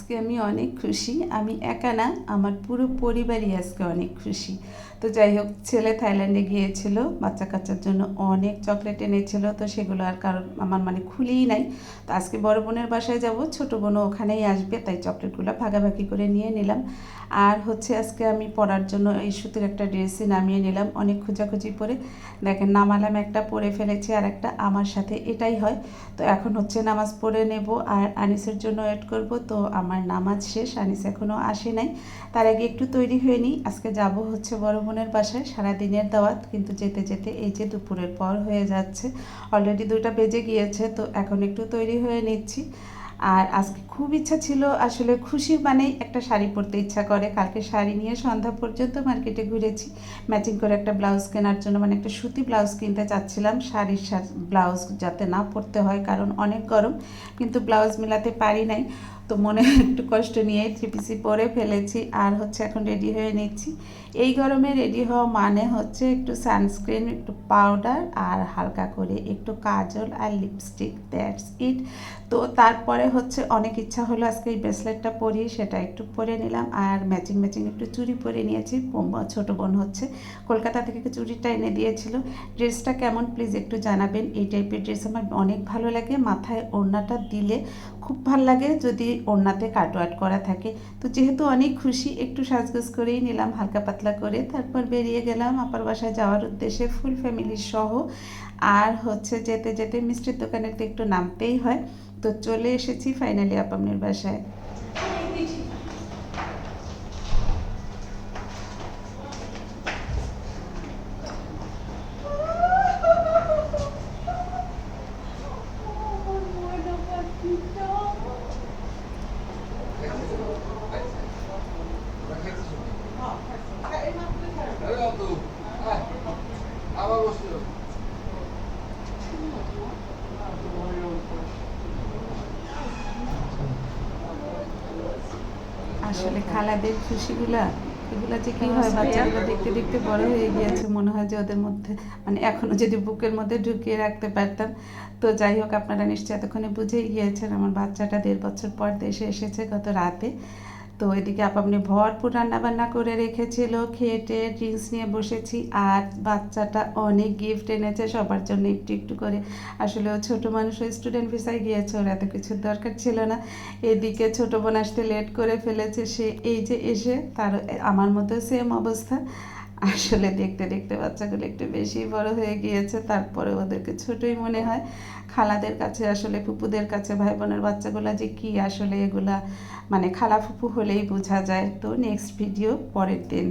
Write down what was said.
আজকে আমি অনেক খুশি। আমি একা না আমার পুরো পরিবারই আজকে অনেক খুশি। তো যাই হোক, ছেলে থাইল্যান্ডে গিয়েছিল, বাচ্চা কাচ্চার জন্য অনেক চকলেট এনেছিল, তো সেগুলো আর কারণ আমার মানে খুলিই নাই। তো আজকে বড় বোনের বাসায় যাব, ছোট বোনও ওখানেই আসবে, তাই চকলেটগুলো ভাগাভাগি করে নিয়ে নিলাম। আর হচ্ছে আজকে আমি পরার জন্য এই সুতির একটা ড্রেসই নামিয়ে নিলাম, অনেক খোঁজাখুঁজি পরে। দেখেন, নামালাম একটা, পরে ফেলেছি আর একটা, আমার সাথে এটাই হয়। তো এখন হচ্ছে নামাজ পড়ে নেব আর আনিসের জন্য ওয়েট করব, তো আমার নামাজ শেষ, আনিস এখনও আসে নাই। তার আগে একটু তৈরি হয়ে নিই, আজকে যাব হচ্ছে বড় বোনের বাসায় সারাদিনের দাওয়াত, কিন্তু যেতে যেতে এই যে দুপুরের পর হয়ে যাচ্ছে অলরেডি দুইটা বেজে গিয়েছে, তো এখন একটু তৈরি হয়ে নিচ্ছি। আর আজকে খুব ইচ্ছা ছিল, আসলে খুশি মানেই একটা শাড়ি পরতে ইচ্ছা করে। কালকে শাড়ি নিয়ে সন্ধ্যা পর্যন্ত মার্কেটে ঘুরেছি। ম্যাচিং করে একটা ব্লাউজ কেনার জন্য মানে একটা সুতি ব্লাউজ কিনতে চাচ্ছিলাম। শাড়ির ব্লাউজ যাতে না পরতে হয়, কারণ অনেক গরম, কিন্তু ব্লাউজ মেলাতে পারি নাই। তো মনে একটু কষ্ট নিয়ে থ্রি পিসি পরে ফেলেছি, আর হচ্ছে এখন রেডি হয়ে নিচ্ছি। এই গরমে রেডি হওয়া মানে হচ্ছে একটু সানস্ক্রিন একটু পাউডার আর হালকা করে একটু কাজল আর লিপস্টিক দ্যাটস ইট তো তারপরে হচ্ছে অনেক ইচ্ছা হলো আজকে এই ব্রেসলেটটা পরি সেটা একটু পরে নিলাম, আর ম্যাচিং ম্যাচিং একটু চুড়ি পরে নিয়েছি। ছোট বোন হচ্ছে কলকাতা থেকে চুড়িটা এনে দিয়েছিল। ড্রেসটা কেমন প্লিজ একটু জানাবেন। এই টাইপের ড্রেস আমার অনেক ভালো লাগে, মাথায় ওড়নাটা দিলে খুব ভালো লাগে। যদি ওড়নাতে কাটওয়াট করা থাকে। তো যেহেতু অনেক খুশি, একটু সাজগোজ করেই নিলাম, হালকা পাতলা করে। তারপর বেরিয়ে গেলাম আপার বাসায় যাওয়ার উদ্দেশ্যে ফুল ফ্যামিলির সহ। আর হচ্ছে যেতে যেতে মিষ্টির দোকানের তো একটু নামতেই হয়। তো চলে এসেছি ফাইনালি আপামনির বাসায়। আসলে খালাদের খুশিগুলা এগুলা যে কি হয় বাচ্চাগুলো দেখতে দেখতে বড় হয়ে গিয়েছে মনে হয় যে ওদের মধ্যে মানে এখনও যদি বুকের মধ্যে ঢুকিয়ে রাখতে পারতাম। তো যাই হোক আপনারা নিশ্চয়ই এতক্ষণে বুঝেই গিয়েছেন আমার বাচ্চাটা দেড় বছর পর দেশে এসেছে গত রাতে। তো এদিকে আপামনি ভরপুর রান্না বান্না করে রেখেছিল, খেটে ড্রিঙ্কস নিয়ে বসেছি আর বাচ্চাটা অনেক গিফট এনেছে সবার জন্য একটু একটু করে। আসলে ও ছোটো মানুষ স্টুডেন্ট ভিসায় গিয়েছে, ওর এত কিছুর দরকার ছিল না। এদিকে ছোট বোন আসতে লেট করে ফেলেছে, সে এই যে এসে তার, আমার মতো সেম অবস্থা। আসলে দেখতে দেখতে বাচ্চাগুলো একটু বেশি বড় হয়ে গিয়েছে, তারপরে ওদেরকে ছোটই মনে হয়। খালাদের কাছে আসলে, ফুপুদের কাছে ভাই বোনের বাচ্চাগুলো যে কি আসলে এগুলা মানে খালা ফুপু হলেই বোঝা যায়। তো নেক্সট ভিডিও পরের দিন।